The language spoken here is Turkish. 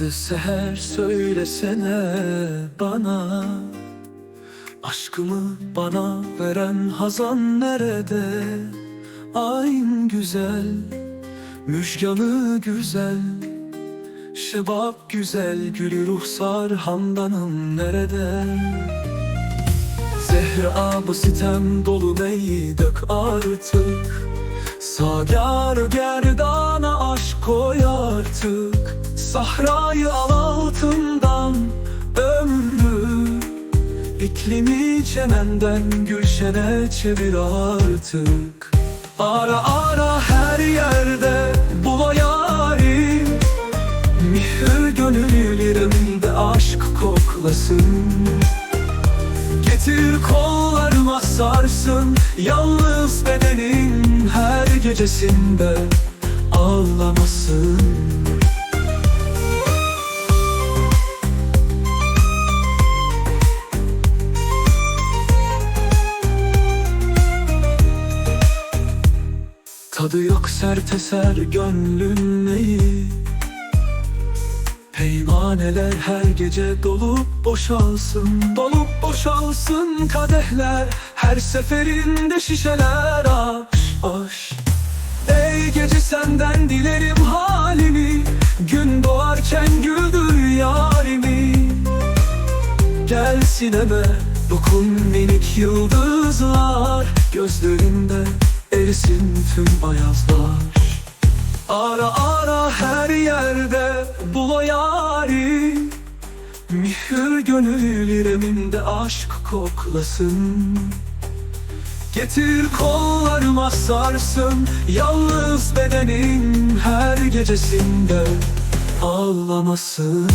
Hadi seher söylesene bana Aşkımı bana veren hazan nerede? Ayn güzel, müjganı güzel Şebap güzel, gülü ruhsar handanım nerede? Zehri abı sitem dolu neyi dök artık Sagar gerdana aşk koy artık Sahrayı al altından ömrü İklimi çemenden gülşene çevir artık. Ara ara her yerde bul o yari Mihür gönüllerimde aşk koklasın. Getir kollarıma sarsın Yalnız bedenin her gecesinde ağlamasın Tadı yok sert eser gönlün neyi? Peymaneler her gece dolup boşalsın Dolup boşalsın kadehler. Her seferinde şişeler aş aş. Ey gece senden dilerim halini Gün doğarken güldür yarimi. Gel sineme dokun minik yıldızlar Gözlerinde erisin tüm ayazlar. Ara ara her yerde bul o yari Mihür gönül ireminde aşk koklasın. Getir kollarıma sarsın Yalnız bedenin her gecesinde ağlamasın